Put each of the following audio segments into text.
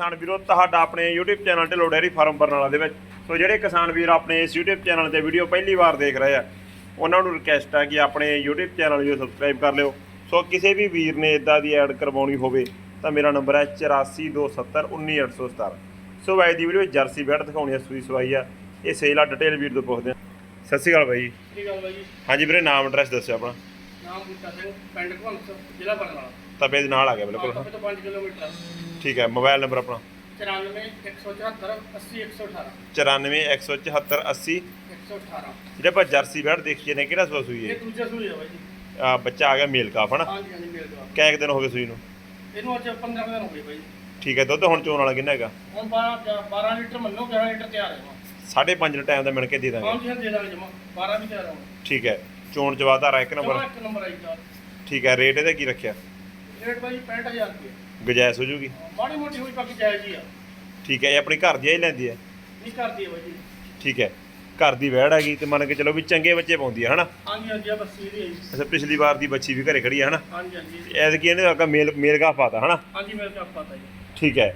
ਕਿਸਾਨ ਵੀਰੋ ਤੁਹਾਡਾ ਆਪਣੇ YouTube channel Dhillon dairy farm Barnala ਦੇ ਵਿੱਚ। ਸੋ ਜਿਹੜੇ ਕਿਸਾਨ ਵੀਰ ਆਪਣੇ ਇਸ YouTube ਚੈਨਲ ਤੇ ਵੀਡੀਓ ਪਹਿਲੀ ਵਾਰ ਦੇਖ ਰਹੇ ਆ ਉਹਨਾਂ ਨੂੰ ਰਿਕਵੈਸਟ ਹੈ ਕਿ ਆਪਣੇ YouTube ਚੈਨਲ ਨੂੰ ਸਬਸਕ੍ਰਾਈਬ ਕਰ ਲਿਓ। ਸੋ ਕਿਸੇ ਵੀ ਵੀਰ ਨੇ ਇਦਾਂ ਦੀ ਐਡ ਕਰਵਾਉਣੀ ਹੋਵੇ ਤਾਂ ਮੇਰਾ ਨੰਬਰ ਹੈ 8427191817 ਸੋ ਬਾਈ ਦੀ ਵੀਡੀਓ ਜਰਸੀ ਬੈਡ ਦਿਖਾਉਣੀ ਹੈ ਸੂਈ ਸਵਾਈ ਆ। ਇਹ ਸੇਲ ਆ ਡਿਟੇਲ ਵੀਰ ਤੋਂ ਪੁੱਛਦੇ ਆ। ਸਤਿ ਸ਼੍ਰੀ ਅਕਾਲ ਬਾਈ। ਗੱਲ ਬਾਈ ਜੀ। ਹਾਂਜੀ ਵੀਰੇ ਨਾਮ ਐਡਰੈਸ ਦੱਸਿਓ ਆਪਣਾ। ਨਾਮ ਸਿੰਘ ਪਿੰਡ ਘਵੰਸ ਜ਼ਿਲ੍ਹਾ ਬਰਨਾਲਾ। ਤਪੇ ਦੇ ਨਾਲ ਆ ਗਿਆ ਬਿਲਕੁਲ। ਹਾਂ ਤੋਂ 5 ਕਿਲੋਮੀਟਰ। ਆ। ਠੀਕ ਹੈ ਮੋਬਾਈਲ ਨੰਬਰ ਆਪਣਾ। 94 174 80 118 94174 80 118 ਜਿਹੜੇ ਆਪਾਂ ਜਰਸੀ ਬੈਡ ਦੇਖੀਏ ਨੇ ਕਿਹੜਾ ਸੂਆ ਸੂਈ ਇਹ ਹੈ ਦੂਜਾ ਸੂਈ ਆ ਬਾਈ ਜੀ। ਆ ਬੱਚਾ ਆ ਗਿਆ ਮੇਲ ਕਾਫ ਹਨਾ? ਹਾਂਜੀ ਹਾਂਜੀ ਮਿਲ ਗਿਆ ਕਿੰਨੇ ਕੁ ਦਿਨ ਹੋ ਗਏ ਸੂਈ ਨੂੰ? ਇਹਨੂੰ ਅੱਜ 15 ਦਿਨ ਹੋ ਗਏ ਬਾਈ ਠੀਕ ਹੈ ਦੁੱਧ ਹੁਣ ਚੋਣ ਵਾਲਾ ਕਿੰਨਾ ਹੈਗਾ? ਹੁਣ 12 12 ਲੀਟਰ ਮੰਨੋ 11 ਲੀਟਰ ਤਿਆਰ ਹੈ। ਸਾਢੇ ਪੰਜ ਦਾ ਟਾਈਮ ਦਾ ਮਿਣ ਕੇ ਦੇ ਦਾਂਗੇ। ਹਾਂਜੀ ਹਾਂ ਦੇ ਦਾਂਗੇ ਜਮਾ। 12 ਵੀ ਤਿਆਰ ਹੈ ਠੀਕ ਹੈ ਚੋਣ ਜਵਾਦਾ ਰਾ ਇੱਕ ਜਮਾ ਨੰਬਰ ਇੱਕ ਨੰਬਰ ਆਈ ਚਾਰ ਠੀਕ ਹੈ ਰੇਟ ਇਹਦਾ ਕੀ ਰੱਖਿਆ? ਰੇਟ ਬਾਈ 65000 ਰੁਪਏ ਗੁਜਾਇਸ਼ ਹੋ ਜੂਗੀ? ਮਾੜੀ ਮੋਟੀ ਹੋਈ ਬਾਕੀ ਜਾਇਜ਼ ਹੀ ਆ। ਠੀਕ ਹੈ ਇਹ ਆਪਣੀ ਘਰ ਦੀ ਹੀ ਲੈਂਦੀ ਹੈ ਨਹੀਂ ਕਰਦੀ ਹੈ ਬਾਈ ਜੀ। ਠੀਕ ਹੈ ਘਰ ਦੀ ਵਹਿੜ ਹੈਗੀ ਤੇ ਮੰਨ ਕੇ ਚਲੋ ਵੀ ਚੰਗੇ ਬੱਚੇ ਪਾਉਂਦੀ ਹੈ ਹਨਾ? ਹਾਂਜੀ ਹਾਂਜੀ ਆ ਬਸ ਇਹਦੀ ਹੈ ਜੀ ਅੱਛਾ ਪਿਛਲੀ ਵਾਰ ਦੀ ਬੱਚੀ ਵੀ ਘਰੇ ਖੜੀ ਹੈ ਹਨਾ? ਹਾਂਜੀ ਹਾਂਜੀ। ਐਦ ਕੀ ਇਹਨੇ ਅੱਗਾ ਮੇਲ ਮੇਲ ਕਾਫ ਪਾਤਾ ਹਨਾ? ਹਾਂਜੀ ਮੇਰੇ ਕੋਲ ਪਤਾ ਜੀ। ਠੀਕ ਹੈ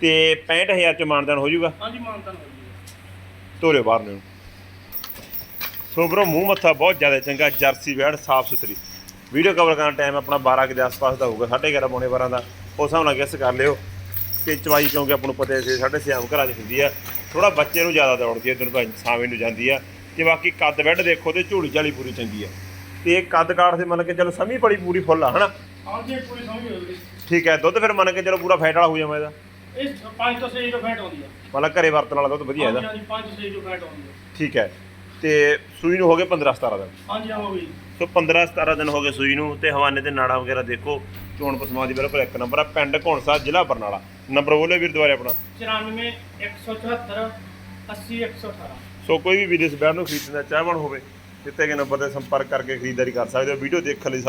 ਤੇ 65000 ਚ ਮਾਨਦਾਨ ਹੋ ਜੂਗਾ? ਹਾਂਜੀ ਮਾਨਤਨ ਹੋ ਜੀ ਤੋਰਿਓ ਬਾਹਰ ਨੂੰ। ਸੋ ਬਰੋ ਮੂੰਹ ਮੱਥਾ ਬਹੁਤ ਜ਼ਿਆਦਾ ਚੰਗਾ ਜਰਸੀ ਵੈੜ ਸਾਫ਼ ਸੁਥਰੀ। ਵੀਡੀਓ ਕਵਰ ਕਰਨ ਟਾਈਮ ਆਪਣਾ 12 ਕੁ ਦੇ ਆਸ-ਪਾਸ ਦਾ ਹੋਊਗਾ 11:30 ਪੌਣੇ 12 ਦਾ। ਉਸ ਹਿਸਾਬ ਨਾਲ ਗੈਸ ਕਰ ਲਿਓ ਤੇ ਚਵਾਈ ਕਿਉਂਕਿ ਆਪਾਂ ਨੂੰ ਪਤਾ ਹੈ ਸਾਢੇ ਛੇ ਆਮ ਘਰਾਂ 'ਚ ਹੁੰਦੀ ਆ। ਥੋੜਾ ਬੱਚੇ ਨੂੰ ਜ਼ਿਆਦਾ ਦੌੜਦੀ ਹੈ ਦਿਨ ਭਾਈ ਸਾਵੇਂ ਨੂੰ ਜਾਂਦੀ ਆ। ਤੇ ਬਾਕੀ ਕੱਦ ਬੈੱਡ ਦੇਖੋ ਤੇ ਝੋਲੀ ਝਾਲੀ ਪੂਰੀ ਚੰਗੀ ਆ। ਤੇ ਇਹ ਕੱਦ ਕਾਠ ਦੇ ਮੰਨ ਕੇ ਚਲੋ ਸਮੀ ਬੜੀ ਪੂਰੀ ਫੁੱਲ ਆ ਹਨਾ? ਹਾਂਜੀ ਪੂਰੀ ਸਮਝ ਹੋ ਗਈ ਠੀਕ ਹੈ ਦੁੱਧ ਫਿਰ ਮੰਨ ਕੇ ਚਲੋ ਪੂਰਾ ਫੈਟ ਵਾਲਾ ਹੋ ਜਾਵੇ ਇਹਦਾ। ਇਹ 5 ਤੋਂ 6 ਕਿਲੋ ਫੈਟ ਆਉਂਦੀ ਆ। ਮਤਲਬ ਘਰੇ ਵਰਤਣ ਵਾਲਾ ਦੁੱਧ ਵਧੀਆ ਇਹਦਾ। ਹਾਂਜੀ 5 ਤੋਂ 6 ਕਿਲੋ ਫੈਟ ਆਉਂਦੀ ਆ। ਠੀਕ ਹੈ ਤੇ ਸੂਈ ਨੂੰ ਹੋ ਗਏ 15 17 ਦਿਨ ਹਾਂਜੀ ਹੋ ਗਈ। ਸੋ 15 17 ਦਿਨ ਹੋ ਗਏ ਸੂਈ ਨੂੰ ਤੇ ਹਵਾਨੇ ਤੇ ਨਾੜਾ ਵਗੈਰਾ ਦੇਖੋ। ਚੋਣ ਪਸਮਾ ਦੀ ਬਿਲਕੁਲ ਇੱਕ ਨੰਬਰ ਆ ਪਿੰਡ ਘੋਣਸਾ ਜ਼ਿਲ੍ਹਾ ਬਰਨਾਲਾ। ਨੰਬਰ ਬੋਲੇ ਵੀਰ ਦੁਆਰੇ ਆਪਣਾ। 94 174 80 118 ਸੋ ਕੋਈ ਵੀ ਵਿਦੇਸ਼ ਬੈਰ ਨੂੰ ਖਰੀਦਣ ਦਾ ਚਾਹਵਾਨ ਹੋਵੇ ਦਿੱਤੇ ਗਏ ਨੰਬਰ ਤੇ ਸੰਪਰਕ ਕਰਕੇ ਖਰੀਦਦਾਰੀ ਕਰ ਸਕਦੇ ਹੋ ਵੀਡੀਓ ਦੇਖਣ ਲਈ ਸਭ